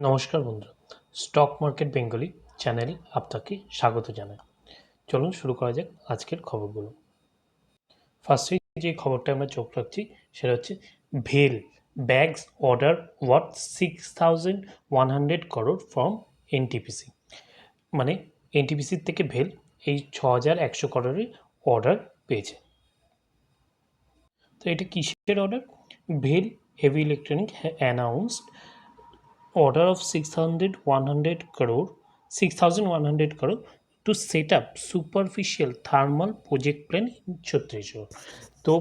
নমস্কার বন্ধু। Stock market Bengali চ্যানেলে আপনাকে স্বাগত জানাই। চলুন শুরু করা যাক আজকের খবরগুলো। ফার্স্টে যে খবরটা আমরা চোখ রাখছি, সেটা হচ্ছে ভেল bags order worth six thousand one hundred crore from NTPC মানে এনটিপিসির থেকে ভেল এই ছ হাজার একশো করোড়ের অর্ডার পেয়েছে। তো এটা কিসের order? Well heavy electronic announced order of 600 crore 6100 crore to set up superficial thermal project plan in Chhattisgarh তো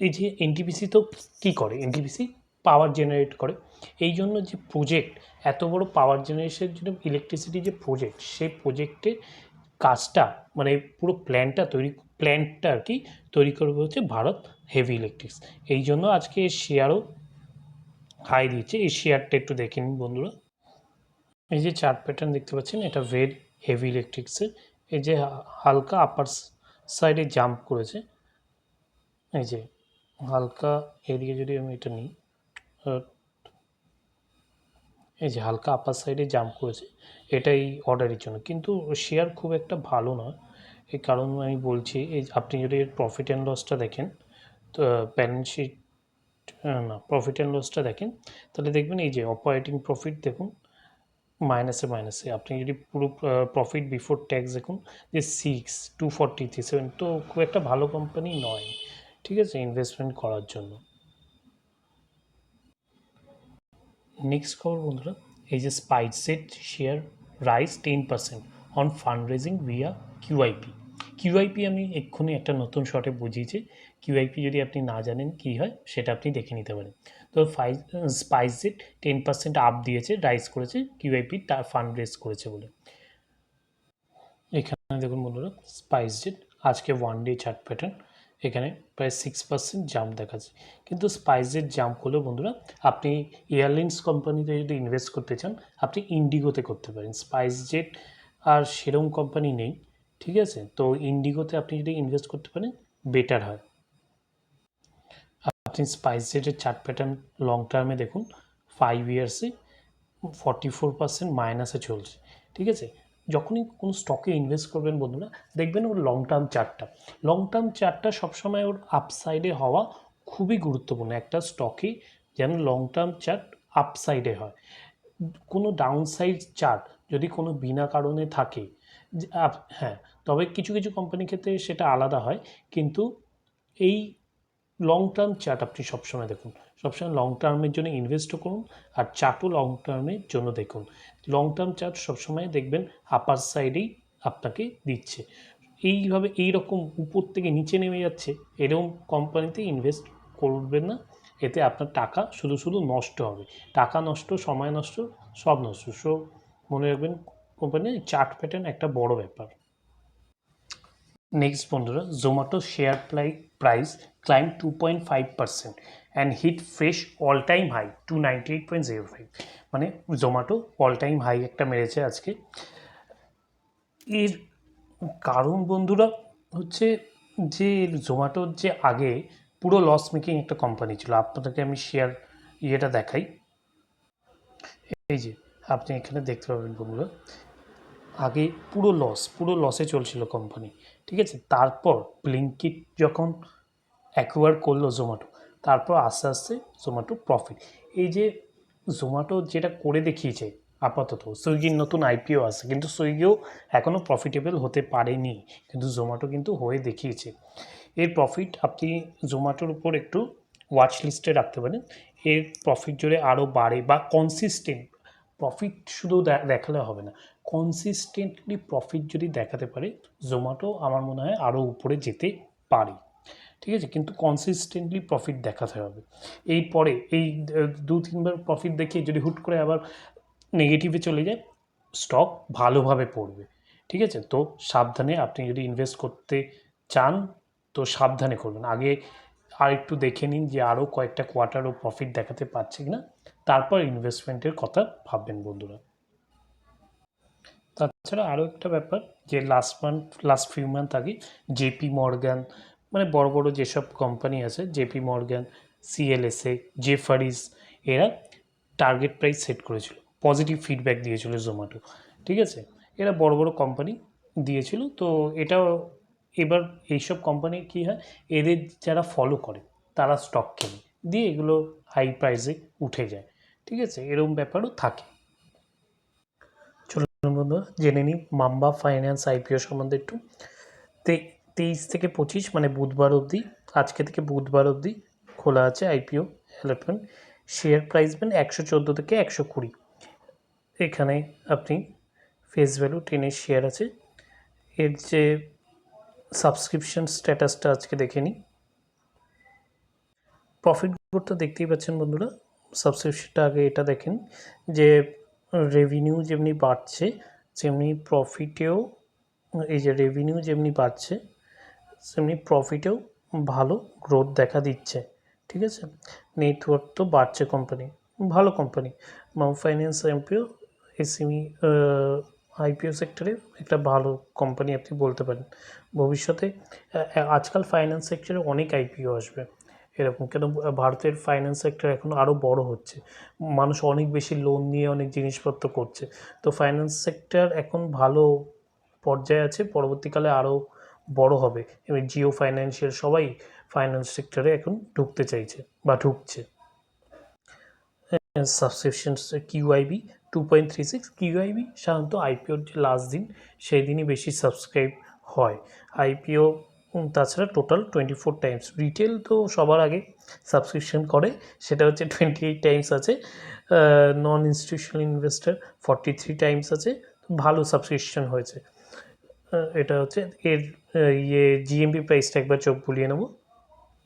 এই যে এনটিপিসি তো কী করে? এনটিপিসি পাওয়ার জেনারেট করে। এই জন্য যে প্রজেক্ট এত বড় পাওয়ার জেনারেশনের জন্য ইলেকট্রিসিটি যে প্রজেক্ট সেই প্রজেক্টের কাজটা মানে পুরো প্ল্যানটা তৈরি প্ল্যানটা আর কি তৈরি করবে হচ্ছে ভারত হেভি ইলেকট্রিক্স এই জন্য আজকে শেয়ারও হাই দিচ্ছে এই শেয়ারটা একটু দেখে নিন বন্ধুরা। এই যে চার্ট প্যাটার্ন দেখতে পাচ্ছেন, এটা ভেড হেভি ইলেকট্রিক্সের এই যে হালকা আপার সাইডে জাম্প করেছে। এই যে হালকা এদিকে যদি আমি এটা নিই এই যে হালকা আপার সাইডে জাম্প করেছে এটা এই অর্ডারের জন্য। কিন্তু শেয়ার খুব একটা ভালো নয়। এই কারণ আমি বলছি, এই আপনি যদি এর প্রফিট অ্যান্ড লসটা দেখেন, তো ব্যালেন্স শিট না প্রফিট অ্যান্ড লসটা দেখেন, তাহলে দেখবেন এই যে অপারেটিং প্রফিট দেখুন মাইনাসে মাইনাসে আপনি যদি পুরো প্রফিট বিফোর ট্যাক্স দেখুন, যে six two forty three seven তো খুব একটা ভালো কোম্পানি নয়, ঠিক আছে ইনভেস্টমেন্ট করার জন্য। নেক্সট খবর বন্ধুরা, এই যে SpiceJet share rise ten percent on fund raising via QIP QIP আমি এক্ষুনি একটা নতুন শর্টে বুঝিয়েছি। কিউআইপি যদি আপনি না জানেন কী হয়, সেটা আপনি দেখে নিতে পারেন। তো five SpiceJet ten percent up দিয়েছে রাইস করেছে কিউআইপি তার ফান্ড রেজ করেছে বলে। এখানে দেখুন বন্ধুরা স্পাইসজেট আজকে ওয়ান ডে চার্ট প্যাটার্ন এখানে প্রায় সিক্স পার্সেন্ট জাম্প দেখাচ্ছে। কিন্তু স্পাইসজেট জাম্প করলেও বন্ধুরা, আপনি এয়ারলাইন্স কোম্পানিতে যদি ইনভেস্ট করতে চান, আপনি ইন্ডিগোতে করতে পারেন। স্পাইস জেট আর সেরম কোম্পানি নেই। ঠিক আছে? তো ইন্ডিগোতে আপনি যদি ইনভেস্ট করতে পারেন বেটার হয়। আপনি স্পাইসজেটের চার্ট প্যাটার্ন লং টার্মে দেখুন ফাইভ ইয়ার্সে ফর্টি ফোর পার্সেন্ট মাইনাসে চলছে। ঠিক আছে? যখনই কোনো স্টকে ইনভেস্ট করবেন বন্ধুরা, দেখবেন ওর লং টার্ম চার্টটা লং টার্ম চার্টটা সবসময় ওর আপসাইডে হওয়া খুবই গুরুত্বপূর্ণ। একটা স্টকে যেন লং টার্ম চার্ট আপসাইডে হয়। কোনো ডাউন সাইড চার্ট যদি কোনো বিনা কারণে থাকে হ্যাঁ তবে কিছু কিছু কোম্পানির ক্ষেত্রে সেটা আলাদা হয়। কিন্তু এই লং টার্ম চার্ট আপনি সবসময় দেখুন। সবসময় লং টার্মের জন্য ইনভেস্টও করুন আর চার্টও লং টার্মের জন্য দেখুন। লং টার্ম চার্ট সবসময় দেখবেন আপার সাইডেই আপনাকে দিচ্ছে। এইভাবে এই রকম উপর থেকে নিচে নেমে যাচ্ছে, এরকম কোম্পানিতে ইনভেস্ট করবেন না। এতে আপনার টাকা শুধু শুধু নষ্ট হবে। টাকা নষ্ট, সময় নষ্ট, সব নষ্ট। সো মনে রাখবেন, কোম্পানির চার্ট প্যাটার্ন একটা বড় ব্যাপার। নেক্সট বন্ধুরা Zomato share প্রাই price climb two point five percent and hit fresh all time high two ninety eight point zero five মানে জোম্যাটো অল টাইম হাই একটা মেরেছে আজকে। এর কারণ বন্ধুরা হচ্ছে যে জোম্যাটোর যে আগে পুরো লস মেকিং একটা কোম্পানি ছিল। আপনাদেরকে আমি শেয়ার ইয়েটা দেখাই। এই যে আপনি এখানে দেখতে পাবেন বন্ধুরা। আগে পুরো লস পুরো লসে চলছিল কোম্পানি ঠিক আছে? তারপর ব্লিঙ্কিট যখন অ্যাকোয়ার করল জোম্যাটো তারপর আস্তে আস্তে জোম্যাটো প্রফিট এই যে জোম্যাটো যেটা করে দেখিয়েছে আপাতত সুইগির নতুন আইপিও আছে, কিন্তু সুইগিও এখনও প্রফিটেবল হতে পারেনি, কিন্তু জোম্যাটো কিন্তু হয়ে দেখিয়েছে। এর প্রফিট আপনি জোম্যাটোর উপর একটু ওয়াচ লিস্টে রাখতে পারেন। এর প্রফিট জোরে আরও বাড়ে বা কনসিস্টেন্ট প্রফিট শুধু দেখালে হবে না। কনসিস্টেন্টলি প্রফিট যদি দেখাতে পারে জোম্যাটো আমার মনে হয় আরও উপরে যেতে পারে। ঠিক আছে? কিন্তু কনসিস্টেন্টলি প্রফিট দেখাতে হবে। এই পরে এই দ- তিনবার প্রফিট দেখিয়ে যদি হুট করে আবার নেগেটিভে চলে যায় স্টক ভালোভাবে পড়বে। ঠিক আছে? তো সাবধানে আপনি যদি ইনভেস্ট করতে চান, তো সাবধানে করবেন। আগে আর একটু দেখে নিন যে আরও কয়েকটা কোয়ার্টারও প্রফিট দেখাতে পারছে কিনা। তারপর ইনভেস্টমেন্টের কথা ভাববেন বন্ধুরা। তাছাড়া আরও একটা ব্যাপার যে last month last few month আগে জেপি মর্গান মানে বড় বড় যেসব কোম্পানি আছে জেপি মর্গান সিএলএসএ জেফারিস এরা টার্গেট প্রাইস সেট করেছিল পজিটিভ ফিডব্যাক দিয়েছিল জোম্যাটো ঠিক আছে? এরা বড় বড় কোম্পানি দিয়েছিল, তো এটাও এবার এইসব কোম্পানি কী হয়, এদের যারা ফলো করে, তারা স্টক কেনে, দিয়ে এগুলো হাই প্রাইসে উঠে যায়। ঠিক আছে? এরকম ব্যাপারও থাকে। চলুন বন্ধুরা জেনে নিই মাম্বা ফাইন্যান্স আইপিও সম্বন্ধে একটু। তেইশ থেকে পঁচিশ মানে বুধবার অবধি, আজকে থেকে বুধবার অবধি খোলা আছে IPO allotment share price band একশো চোদ্দ থেকে একশো কুড়ি। এখানে আপনি ফেস ভ্যালু টেনের শেয়ার আছে। এর যে সাবস্ক্রিপশন স্ট্যাটাসটা আজকে দেখে নিই। প্রফিট রিপোর্টটা দেখতেই পাচ্ছেন বন্ধুরা। সাবস্ক্রিপশনটা আগে এটা দেখেন যে রেভিনিউ যেমনি বাড়ছে, তেমনি প্রফিটেও এই যে রেভিনিউ যেমনি বাড়ছে সেমনি প্রফিটেও ভালো গ্রোথ দেখা দিচ্ছে, ঠিক আছে? নেটওয়ার্ক তো বাড়ছে কোম্পানি ভালো কোম্পানি মাউ ফাইন্যান্স এমপিও এসএমই আইপিও সেক্টরে একটা ভালো কোম্পানি আপনি বলতে পারেন। ভবিষ্যতে আজকাল ফাইন্যান্স সেক্টরে অনেক আইপিও আসবে। এরকম। কেন ভারতের ফাইন্যান্স সেক্টর এখন আরও বড় হচ্ছে। মানুষ অনেক বেশি লোন নিয়ে অনেক জিনিসপত্র করছে। তো ফাইন্যান্স সেক্টর এখন ভালো পর্যায়ে আছে, পরবর্তীকালে আরও বড় হবে। এবং জিও ফাইন্যান্সিয়াল সবাই ফাইন্যান্স সেক্টরে এখন ঢুকতে চাইছে বা ঢুকছে। Subscription QIB two point three six QIB সাধারণত আইপিওর যে লাস্ট দিন, সেই দিনই বেশি সাবস্ক্রাইব হয়। আইপিও তাছাড়া total twenty four times retail তো সবার আগে সাবস্ক্রিপশন করে, সেটা হচ্ছে টোয়েন্টি এইট টাইমস আছে। Non institutional investor forty three times আছে ভালো সাবস্ক্রিপশন হয়েছে। এটা হচ্ছে এর ইয়ে জিএমপি প্রাইসটা একবার চোখ বুলিয়ে নেব।